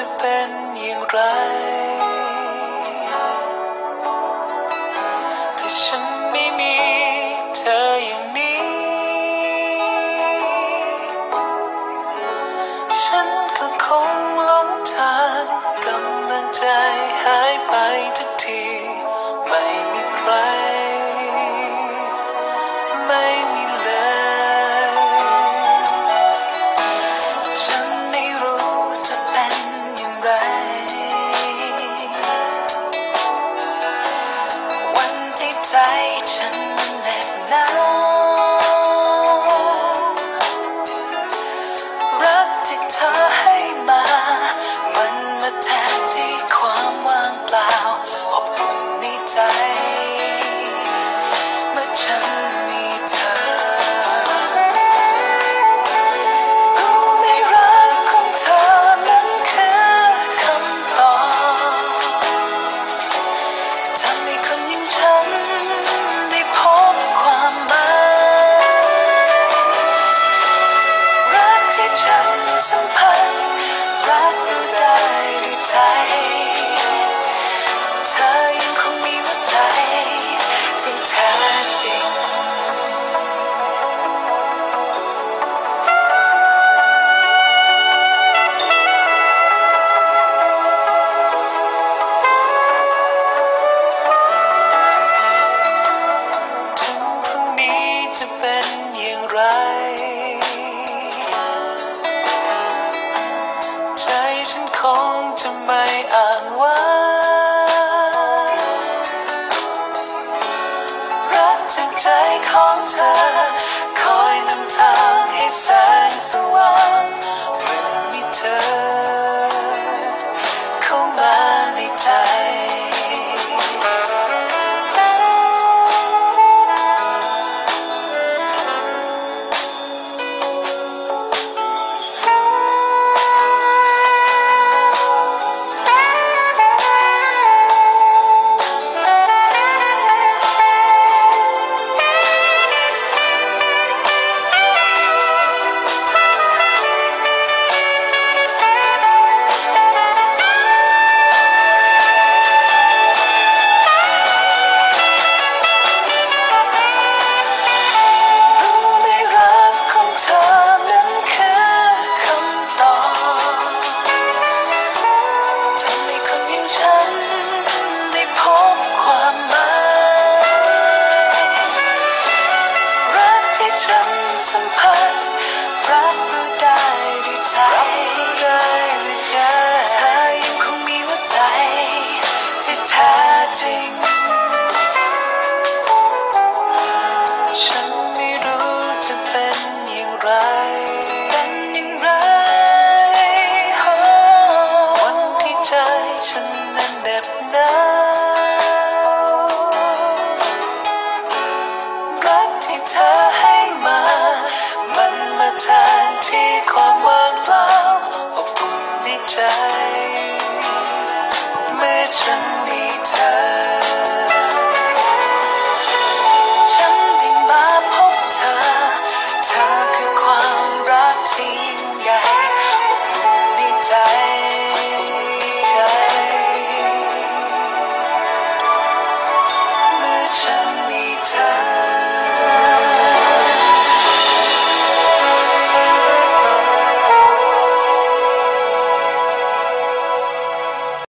จะเป็นอย่างไร แต่ฉันไม่มีเธออย่างนี้ ฉันก็คงหลงทางกำลังใจหายไป tighten that now. งจะไม่อ่านว่ารักจากใจของเธอ คอยนำทางให้แสงสว่าง จ เมื่อฉันมีเธอ ฉันได้มาพบเธอ เธอคือความรักทิ้งใหญ่บนในใจ เมื่อฉัน